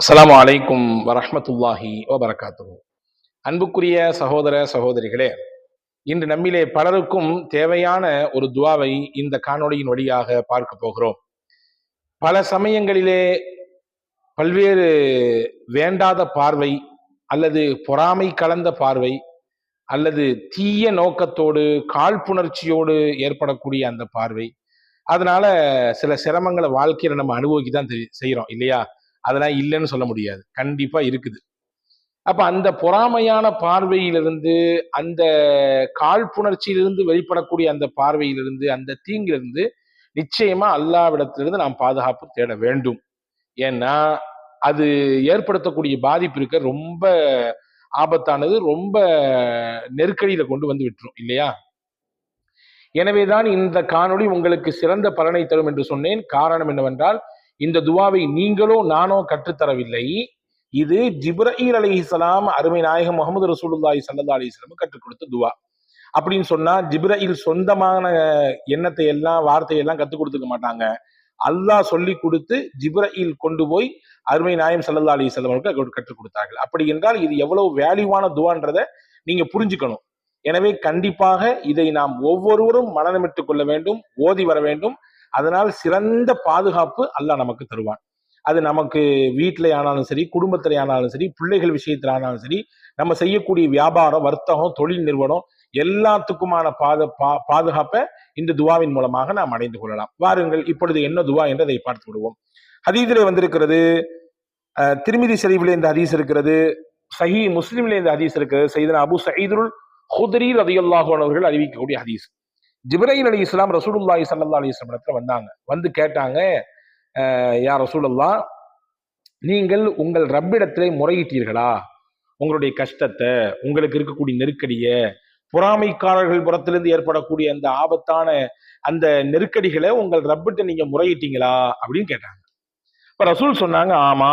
அஸ்லாம் அலைக்கும் வரமத்துல்லாஹி வபரகாத்து அன்புக்குரிய சகோதர சகோதரிகளே இன்று நம்மிலே பலருக்கும் தேவையான ஒரு துவாவை இந்த காணொளியின் வழியாக பார்க்க போகிறோம். பல சமயங்களிலே பல்வேறு வேண்டாத பார்வை அல்லது பொறாமை கலந்த பார்வை அல்லது தீய நோக்கத்தோடு காழ்ப்புணர்ச்சியோடு ஏற்படக்கூடிய அந்த பார்வை. அதனால சில சிரமங்களை வாழ்க்கையில நம்ம அனுபவிக்க தான் செய்கிறோம் இல்லையா? அதெல்லாம் இல்லைன்னு சொல்ல முடியாது. கண்டிப்பா இருக்குது. அப்ப அந்த பொறாமையான பார்வையிலிருந்து அந்த காழ்ப்புணர்ச்சியிலிருந்து வெளிப்படக்கூடிய அந்த பார்வையிலிருந்து அந்த தீங்கிலிருந்து நிச்சயமா அல்லாவிடத்திலிருந்து நாம் பாதுகாப்பு தேட வேண்டும். ஏன்னா அது ஏற்படுத்தக்கூடிய பாதிப்பு இருக்க ரொம்ப ஆபத்தானது ரொம்ப நெருக்கடியில கொண்டு வந்து விட்டுரும் இல்லையா? எனவேதான் இந்த காணொளி உங்களுக்கு சிறந்த பலனை தரும் என்று சொன்னேன். காரணம் என்னவென்றால் இந்த துவாவை நீங்களோ நானோ கற்றுத்தரவில்லை. இது ஜிப்ரஹீல் அலிஹிசலாம் அருமை நாயகம் முகமது ரசூலுல்லாஹி சல்லா அலிஸ்லாம் கற்றுக் கொடுத்த துவா. அப்படின்னு சொன்னா ஜிப்ரஹீல் சொந்தமான எண்ணத்தை எல்லாம் வார்த்தையெல்லாம் கற்றுக் கொடுத்துக்க மாட்டாங்க. அல்லாஹ் சொல்லி கொடுத்து ஜிப்ரஹீல் கொண்டு போய் அருமை நாயம் சல்லா அலிஸ்லாம் அவருக்கு கற்றுக் கொடுத்தார்கள். அப்படி என்றால் இது எவ்வளவு வேல்யூவான துவான்றதை நீங்க புரிஞ்சுக்கணும். எனவே கண்டிப்பாக இதை நாம் ஒவ்வொருவரும் மனநமிட்டுக் கொள்ள வேண்டும் ஓதி வர வேண்டும். அதனால் சிறந்த பாதுகாப்பு அல்லாஹ் நமக்கு தருவான். அது நமக்கு வீட்டில் ஆனாலும் சரி குடும்பத்தில் ஆனாலும் சரி பிள்ளைகள் விஷயத்தில் ஆனாலும் சரி நம்ம செய்யக்கூடிய வியாபாரம் வர்த்தகம் தொழில் நிறுவனம் எல்லாத்துக்குமான பாத பா பாதுகாப்பை இந்த துவாவின் மூலமாக நாம் அடைந்து கொள்ளலாம். வாருங்கள் இப்பொழுது என்ன துவா என்று அதை பார்த்து விடுவோம். ஹதீதிலே வந்திருக்கிறது திருமிதி செறிவிலே இந்த ஹதீஸ் இருக்கிறது சஹி முஸ்லீம்ல இந்த ஹதீஸ் இருக்கிறது செய்தன அபு சயீதுல் ஹுதரி ரதியுல்லாஹன் அவர்கள் அறிவிக்கக்கூடிய ஹதீஸ். ஜிப்ரையில் அலி இஸ்லாம் ரசூலுல்லாஹி சல்லா அலி இஸ்லாம் இடத்துல வந்தாங்க. வந்து கேட்டாங்க யார் ரசூலுல்லா நீங்கள் உங்கள் ரப்பிடத்திலே முறையிட்டீர்களா? உங்களுடைய கஷ்டத்தை உங்களுக்கு இருக்கக்கூடிய நெருக்கடிய பொறாமைக்காரர்கள் புறத்திலிருந்து ஏற்படக்கூடிய அந்த ஆபத்தான அந்த நெருக்கடிகளை உங்கள் ரப்பிட்ட நீங்க முறையிட்டீங்களா? அப்படின்னு கேட்டாங்க. இப்ப ரசூல் சொன்னாங்க ஆமா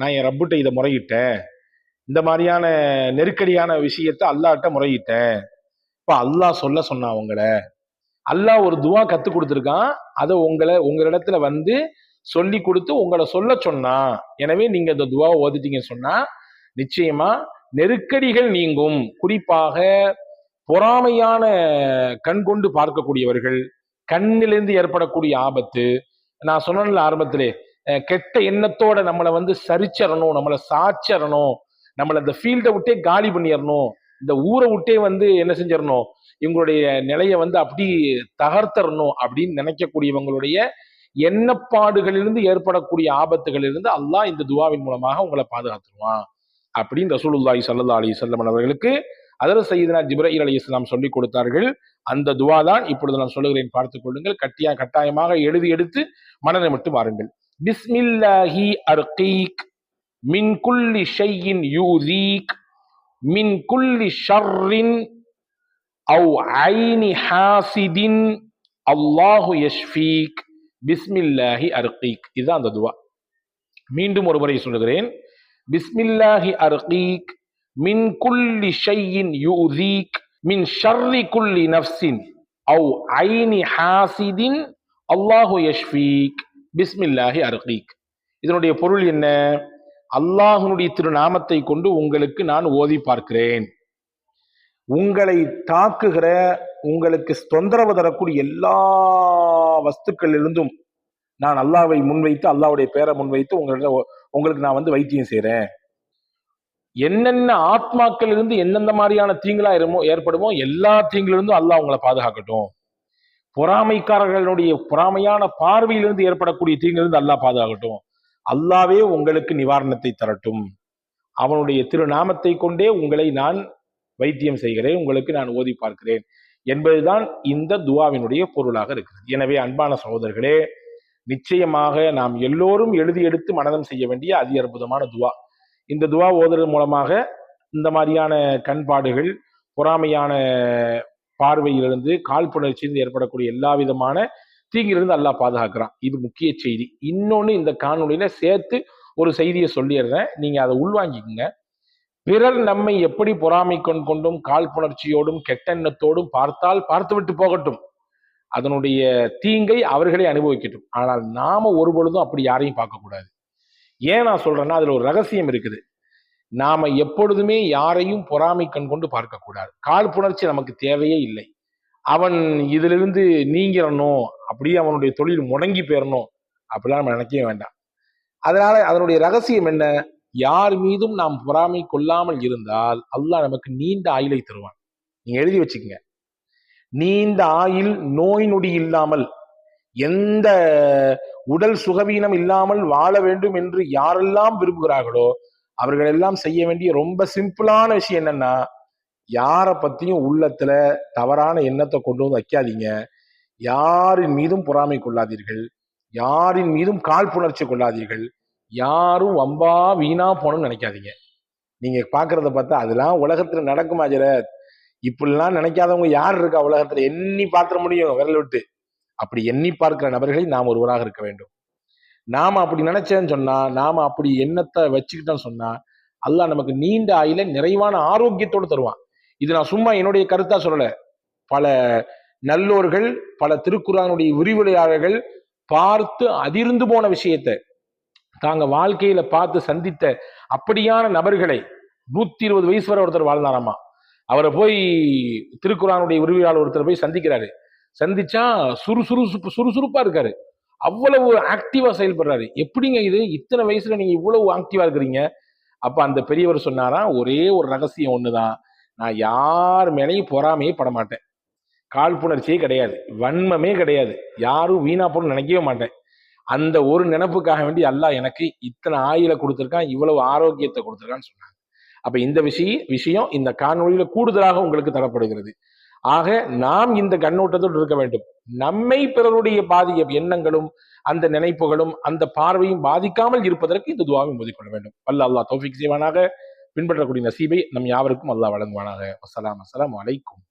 நான் என் ரப்பிட்ட இதை முறையிட்டேன். இந்த மாதிரியான நெருக்கடியான விஷயத்த அல்லாட்ட முறையிட்டேன். இப்ப அல்லாஹ் சொல்ல சொன்னா உங்களை அல்லாஹ் ஒரு துவா கத்து கொடுத்துருக்கான். அதை உங்களை உங்களிடத்துல வந்து சொல்லி கொடுத்து உங்களை சொல்ல சொன்னா எனவே நீங்க இந்த துவா ஓதிட்டீங்கன்னு சொன்னா நிச்சயமா நெருக்கடிகள் நீங்கும். குறிப்பாக பொறாமையான கண் கொண்டு பார்க்கக்கூடியவர்கள் கண்ணிலிருந்து ஏற்படக்கூடிய ஆபத்து. நான் சொன்னேன்ல ஆரம்பத்திலே கெட்ட எண்ணத்தோட நம்மளை வந்து சரிச்சரணும் நம்மளை சாச்சரணும் நம்மளை இந்த ஃபீல்டை விட்டே காலி பண்ணிடணும் இந்த ஊரை விட்டே வந்து என்ன செஞ்சிடணும் இவங்களுடைய நிலையை வந்து அப்படி தகர்த்தரணும் அப்படின்னு நினைக்கக்கூடியவங்களுடைய எண்ணப்பாடுகளிலிருந்து ஏற்படக்கூடிய ஆபத்துகளிலிருந்து அல்லாஹ் இந்த துவாவின் மூலமாக உங்களை பாதுகாத்துருவான் அப்படின்னு ரசூலுல்லாஹி சல்லா அலி சொல்லமன் அவர்களுக்கு அதில் செய்தனா ஜிப்ரஹீல் அலி இஸ்லாம் சொல்லிக் கொடுத்தார்கள். அந்த துவா தான் இப்பொழுது நான் சொல்லுகிறேன். பார்த்துக் கொள்ளுங்கள். கட்டியா கட்டாயமாக எழுதி எடுத்து மனதை மட்டும் வாருங்கள். பிஸ்மில்லாஹி அர்கீக் மின் குல்லி ஷையின் யூதீக் மின் குல்லி ஷர்ரின் அவு ஐனி ஹாசிதின் அல்லாஹு யஷ்ஃபீக் பிஸ்மில்லாஹி அர்கீக் இதுதான் அந்த துவா மீண்டும் ஒரு முறை சொல்லுகிறேன் பிஸ்மில்லாஹி அர்கீக் மின் குல்லி ஷையின் யூதீக் மின் ஷர்ரி குல்லி நஃப்சின் அவு ஐனி ஹாசிதின் அல்லாஹு யஷ்ஃபீக் பிஸ்மில்லாஹி அர்கீக் இதனுடைய பொருள் என்ன? அல்லாஹனுடைய திருநாமத்தை கொண்டு உங்களுக்கு நான் ஓதி பார்க்கிறேன். உங்களை தாக்குகிற உங்களுக்கு தொந்தரவு தரக்கூடிய எல்லா வஸ்துக்களிலிருந்தும் நான் அல்லாவை முன்வைத்து அல்லாவுடைய பேரை முன்வைத்து உங்கள்கிட்ட உங்களுக்கு நான் வந்து வைத்தியம் செய்கிறேன் என்னென்ன ஆத்மாக்கள் இருந்து எந்தெந்த மாதிரியான தீங்களா இருமோ ஏற்படுமோ எல்லா தீங்கிலிருந்தும் அல்லாஹ் உங்களை பாதுகாக்கட்டும். பொறாமைக்காரர்களுடைய பொறாமையான பார்வையிலிருந்து ஏற்படக்கூடிய தீங்கிலிருந்து அல்லாஹ் பாதுகாக்கட்டும். அல்லாவே உங்களுக்கு நிவாரணத்தை தரட்டும். அவனுடைய திருநாமத்தை கொண்டே உங்களை நான் வைத்தியம் செய்கிறேன் உங்களுக்கு நான் ஓதி பார்க்கிறேன் என்பதுதான் இந்த துவாவினுடைய பொருளாக இருக்கிறது. எனவே அன்பான சகோதரர்களே நிச்சயமாக நாம் எல்லோரும் எழுதி எடுத்து மனதம் செய்ய வேண்டிய அதி அற்புதமான துவா. இந்த துவா ஓதுறது மூலமாக இந்த மாதிரியான கண்பாடுகள் பொறாமையான பார்வையிலிருந்து காழ்ப்புணர்ச்சியிலிருந்து ஏற்படக்கூடிய எல்லா விதமான தீங்கிலிருந்து அல்லாஹ் பாதுகாக்கிறான். இது முக்கிய செய்தி. இன்னொன்று இந்த காணொலியில சேர்த்து ஒரு செய்தியை சொல்லிடுறேன். நீங்க அதை உள்வாங்கிக்கங்க. பிறர் நம்மை எப்படி பொறாமை கொண்டும் காழ்ப்புணர்ச்சியோடும் கெட்டெண்ணத்தோடும் பார்த்தால் பார்த்துவிட்டு போகட்டும். அதனுடைய தீங்கை அவர்களே அனுபவிக்கட்டும். ஆனால் நாம ஒரு பொழுதும் அப்படி யாரையும் பார்க்கக்கூடாது. ஏன் நான் சொல்றேன்னா அதுல ஒரு ரகசியம் இருக்குது. நாம எப்பொழுதுமே யாரையும் பொறாமை கண் கொண்டு பார்க்கக்கூடாது. காழ்ப்புணர்ச்சி நமக்கு தேவையே இல்லை. அவன் இதிலிருந்து நீங்கிடணும் அப்படியே அவனுடைய தொழில் முடங்கி போயிடணும் அப்படிலாம் நம்ம நினைக்கவே வேண்டாம். அதனால அதனுடைய ரகசியம் என்ன? யார் மீதும் நாம் பொறாமை கொள்ளாமல் இருந்தால் அல்லாஹ் நமக்கு நீண்ட ஆயுளை தருவான். நீங்க எழுதி வச்சுக்கோங்க. நீண்ட ஆயுள் நோய் நொடி இல்லாமல் எந்த உடல் சுகவீனம் இல்லாமல் வாழ வேண்டும் என்று யாரெல்லாம் விரும்புகிறார்களோ அவர்கள் எல்லாம் செய்ய வேண்டிய ரொம்ப சிம்பிளான விஷயம் என்னன்னா யாரை பத்தியும் உள்ளத்துல தவறான எண்ணத்தை கொண்டு வந்து வைக்காதீங்க. யாரின் மீதும் பொறாமை கொள்ளாதீர்கள். யாரின் மீதும் காழ்ப்புணர்ச்சி கொள்ளாதீர்கள். யாரும் வம்பா வீணா போகணும்னு நினைக்காதீங்க. நீங்க பாக்குறத பார்த்தா அதெல்லாம் உலகத்துல நடக்குமா ஜெரத் இப்படிலாம் நினைக்காதவங்க யார் இருக்கா உலகத்துல? எண்ணி பார்த்துட முடியும் விரல் விட்டு. அப்படி எண்ணி பார்க்கிற நபர்களில் நாம் ஒருவராக இருக்க வேண்டும். நாம அப்படி நினைச்சேன்னு சொன்னா நாம அப்படி எண்ணத்தை வச்சுக்கிட்டோம்னு சொன்னா அல்லாஹ் நமக்கு நீண்ட ஆயில நிறைவான ஆரோக்கியத்தோடு தருவான். இது நான் சும்மா என்னுடைய கருத்தா சொல்லல. பல நல்லோர்கள் பல திருக்குறானுடைய விரிவுரையாளர்கள் பார்த்து அதிர்ந்து போன விஷயத்தை தாங்க வாழ்க்கையில பார்த்து சந்தித்த அப்படியான நபர்களை நூத்தி இருபது வயசு வரை ஒருத்தர் வாழ்ந்தாராமா? அவரை போய் திருக்குறானுடைய விரிவுரையாளர் ஒருத்தர் போய் சந்திக்கிறாரு. சந்திச்சா சுறுசுறு சுறுசுறுப்பா இருக்காரு. அவ்வளவு ஆக்டிவா செயல்படுறாரு. எப்படிங்க இது? இத்தனை வயசுல நீங்க இவ்வளவு ஆக்டிவா இருக்கிறீங்க? அப்ப அந்த பெரியவர் சொன்னாராம் ஒரே ஒரு ரகசியம் ஒண்ணுதான். நான் யார் மேலேயும் பொறாமையே பட மாட்டேன். காழ்ப்புணர்ச்சியே கிடையாது. வன்மமே கிடையாது. யாரும் வீணா போன்னு நினைக்கவே மாட்டேன். அந்த ஒரு நினைப்புக்காக வேண்டி அல்லாஹ் எனக்கு இத்தனை ஆயில கொடுத்துருக்கான் இவ்வளவு ஆரோக்கியத்தை கொடுத்துருக்கான்னு சொன்னாங்க. அப்ப இந்த விஷய விஷயம் இந்த காணொலியில கூடுதலாக உங்களுக்கு தரப்படுகிறது. ஆக நாம் இந்த கண்ணோட்டத்தோடு இருக்க வேண்டும். நம்மை பிறருடைய பாதிய எண்ணங்களும் அந்த நினைப்புகளும் அந்த பார்வையும் பாதிக்காமல் இருப்பதற்கு இந்த துவாவை மோதிக்கொள்ள வேண்டும். அல்ல அல்லாஹ் தௌஃபிக் செய்வானாக. பின்பற்றக்கூடிய நசீபை நம் யாவருக்கும் அல்லாஹ் வழங்குவானாக. அஸ்லாம் அஸ்லாம் அலைக்கும்.